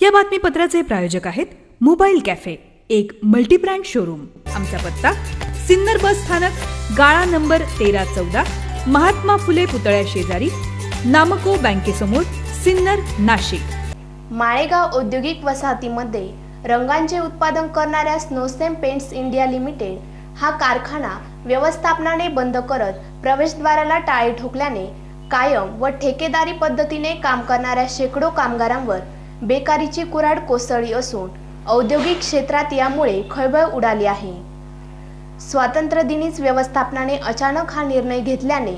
या बातमीपत्राचे प्रायोजक आहेत मोबाईल कॅफे एक मल्टीब्रँड शोरूम. आमचा पत्ता सिन्नर बस स्थानक गाळा नंबर तेरा चौदा महात्मा फुले पुतळ्या शेजारी नामको बँकेसमोर सिन्नर नाशिक. माळेगाव औद्योगिक वसाहतीमध्ये रंगांचे उत्पादन करणाऱ्या स्नोसेम पेंट्स इंडिया लिमिटेड हा कारखाना व्यवस्थापनाने बंद करत प्रवेशद्वाराला टाळे ठोकल्याने कायम व ठेकेदारी पद्धतीने काम करणाऱ्या शेकडो कामगारांवर बेकारीची कुऱ्हाड कोसळली असून औद्योगिक क्षेत्रात यामुळे खळबळ उडाली आहे. स्वातंत्र्यदिनीच व्यवस्थापनाने अचानक हा निर्णय घेतल्याने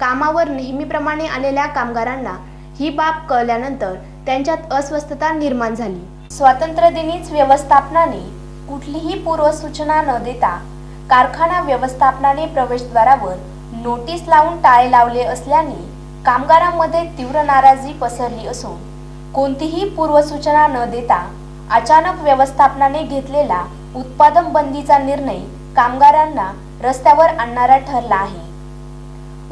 कामावर नेहमीप्रमाणे आलेल्या कामगारांना ही बाब कळल्यानंतर त्यांच्यात अस्वस्थता निर्माण झाली. स्वातंत्र्यदिनीच व्यवस्थापनाने कुठलीही पूर्वसूचना न देता कारखाना व्यवस्थापनाने प्रवेशद्वारावर नोटीस लावून टाळे लावले असल्याने कामगारांमध्ये तीव्र नाराजी पसरली असून कोणतीही पूर्वसूचना न देता अचानक व्यवस्थापनाने घेतलेला उत्पादन बंदीचा निर्णय कामगारांना रस्त्यावर आणणारा ठरला आहे.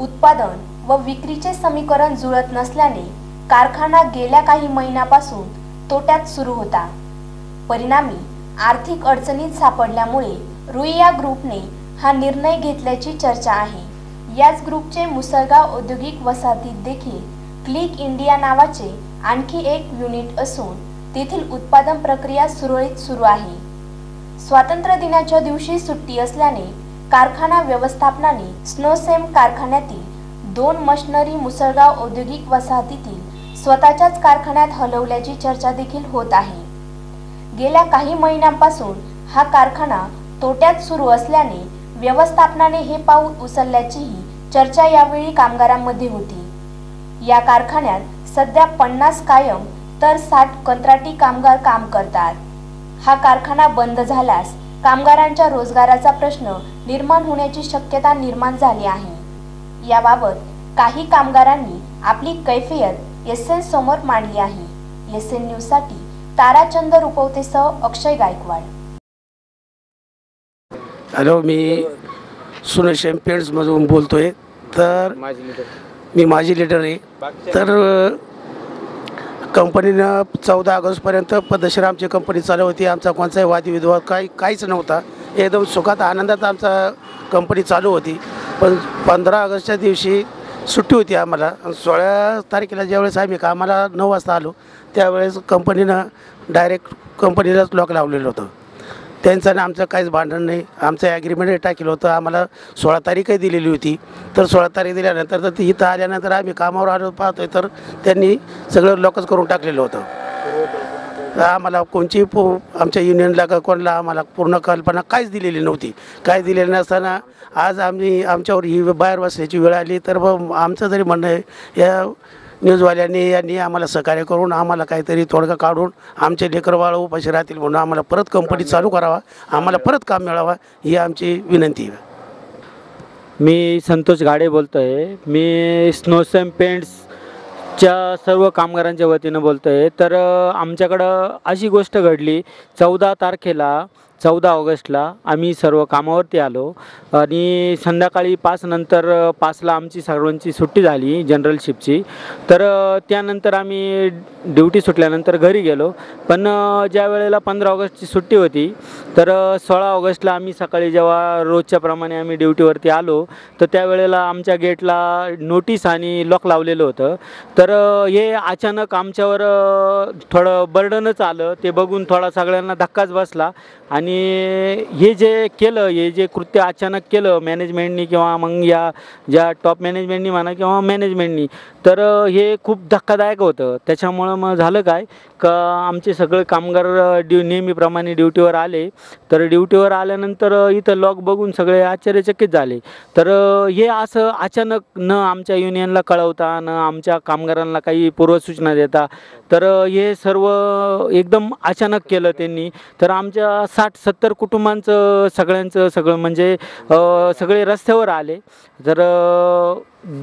उत्पादन व विक्रीचे समीकरण जुळत नसल्याने कारखाना गेल्या काही महिन्यापासून तोट्यात सुरू होता. परिणामी आर्थिक अडचणीत सापडल्यामुळे रुईया ग्रुपने हा निर्णय घेतल्याची चर्चा आहे. याच ग्रुपचे मुसळगाव औद्योगिक वसाहतीत देखील क्लिक इंडिया नावाचे आणखी एक युनिट असून तेथील उत्पादन प्रक्रिया सुरळीत सुरू आहे. स्वातंत्र्य दिनाच्या दिवशी सुट्टी असल्याने कारखाना व्यवस्थापनाने स्नोसेम कारखान्यातील दोन मशनरी मुसळगाव औद्योगिक वसाहतीतील स्वतःच्याच कारखान्यात हलवल्याची चर्चा देखील होत आहे. गेल्या काही महिन्यांपासून हा कारखाना तोट्यात सुरू असल्याने व्यवस्थापनाने हे पाऊल उचलल्याचीही चर्चा यावेळी कामगारांमध्ये होती. या कारखान्यात सध्या पन्नास कायम तर साठ कंत्राटी कामगार काम करतात. हा कारखाना बंद झाल्यास कामगारांच्या रोजगाराचा प्रश्न निर्माण होण्याची शक्यता निर्माण झाली आहे. याबाबत काही कामगारांनी आपली कैफियत एस एन समोर मांडली आहे. एस एन न्यूजसाठी ताराचंद रुपवतेसह अक्षय गायकवाड. हॅलो मी सुनेश पेंट्समधून बोलतो आहे तर मी माझी लिडर आहे. तर कंपनीनं चौदा ऑगस्टपर्यंत पद्धतशीर आमची कंपनी चालू होती. आमचा कोणताही वादविवाद काही काहीच नव्हता. एकदम सुखात आनंदात आमचा कंपनी चालू होती. पण पंधरा ऑगस्टच्या दिवशी सुट्टी होती आम्हाला. सोळा तारखेला ज्यावेळेस आम्ही कामाला नऊ वाजता आलो त्यावेळेस कंपनीनं डायरेक्ट कंपनीलाच लॉक लावलेलं होतं. त्यांचं आणि आमचं काहीच भांडण नाही. आमचं ॲग्रीमेंट टाकलं होतं. आम्हाला सोळा तारीखही दिलेली होती. तर सोळा तारीख दिल्यानंतर तर इथं आल्यानंतर आम्ही कामावर आलो पाहतोय. तर त्यांनी सगळं लॉकच करून टाकलेलं होतं. आम्हाला कोणची पो आमच्या युनियनला का कोणाला आम्हाला पूर्ण कल्पना काहीच दिलेली नव्हती. काय दिलेली नसताना आज आम्ही आमच्यावर ही बाहेर बसण्याची वेळ आली. तर मग आमचं जरी म्हणणं आहे या न्यूजवाल्यांनी यांनी आम्हाला सहकार्य करून आम्हाला काहीतरी तोडगा काढून आमचे लेकरबाळ उपाशी राहतील म्हणून आम्हाला परत कंपनी चालू करावा आम्हाला परत काम मिळावा ही आमची विनंती आहे. मी संतोष गाडे बोलतो आहे मी स्नोसेम पेंट्सच्या सर्व कामगारांच्या वतीनं बोलतो आहे तर आमच्याकडं अशी गोष्ट घडली. चौदा तारखेला चौदा ऑगस्टला आम्ही सर्व कामावरती आलो आणि संध्याकाळी पाच नंतर पाचला आमची सर्वांची सुट्टी झाली जनरल शिपची. तर त्यानंतर आम्ही ड्युटी सुटल्यानंतर घरी गेलो. पण ज्या वेळेला पंधरा ऑगस्टची सुट्टी होती तर सोळा ऑगस्टला आम्ही सकाळी जेव्हा रोजच्याप्रमाणे आम्ही ड्युटीवरती आलो तर त्यावेळेला आमच्या गेटला नोटीस आणि लॉक लावलेलं होतं. तर हे अचानक आमच्यावर थोडं बर्डनच आलं. ते बघून थोडा सगळ्यांना धक्काच बसला आणि आणि हे जे केलं हे जे कृत्य अचानक केलं मॅनेजमेंटनी किंवा मग या ज्या टॉप मॅनेजमेंटनी म्हणा किंवा मॅनेजमेंटनी तर हे खूप धक्कादायक होतं. त्याच्यामुळं मग झालं काय? का आमचे सगळे कामगार ड्यू नेहमीप्रमाणे ड्युटीवर आले. तर ड्युटीवर आल्यानंतर इथं लॉक बघून सगळे आश्चर्यचकित झाले. तर हे असं अचानक न आमच्या युनियनला कळवता न आमच्या कामगारांना काही पूर्वसूचना देता तर हे सर्व एकदम अचानक केलं त्यांनी. तर आमच्या साठ सत्तर कुटुंबांचं सगळ्यांचं सगळं म्हणजे सगळे रस्त्यावर आले. तर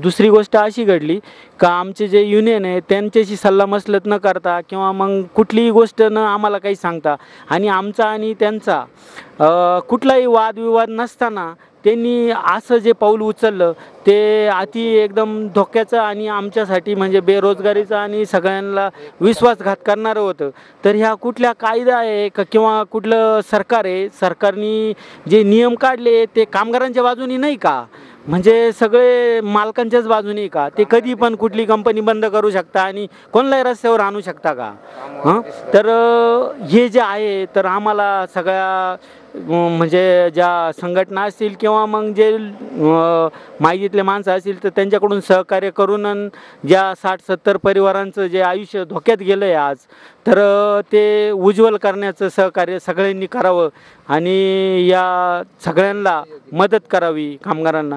दुसरी गोष्ट अशी घडली का आमचे जे युनियन आहे त्यांच्याशी सल्लामसलत न करता किंवा मग कुठलीही गोष्ट न आम्हाला काही सांगता आणि आमचा आणि त्यांचा कुठलाही वादविवाद नसताना त्यांनी असं जे पाऊल उचललं ते अति एकदम धोक्याचं आणि आमच्यासाठी म्हणजे बेरोजगारीचं आणि सगळ्यांना विश्वासघात करणारं होतं. तर ह्या कुठल्या कायदा आहे का किंवा कुठलं सरकार आहे? सरकारनी जे नियम काढले ते कामगारांच्या बाजूनी नाही का? म्हणजे सगळे मालकांच्याच बाजूने का? ते कधी पण कुठली कंपनी बंद करू शकता आणि कोणलाही रस्त्यावर आणू शकता का? हं? तर हे जे आहे तर आम्हाला सगळ्या म्हणजे ज्या संघटना असतील किंवा मग जे माहितीतले माणसं असतील तर त्यांच्याकडून सहकार्य करून ज्या साठ सत्तर परिवारांचं जे आयुष्य धोक्यात गेलं आहे आज तर ते उज्ज्वल करण्याचं सहकार्य सगळ्यांनी करावं आणि या सगळ्यांना मदत करावी कामगारांना.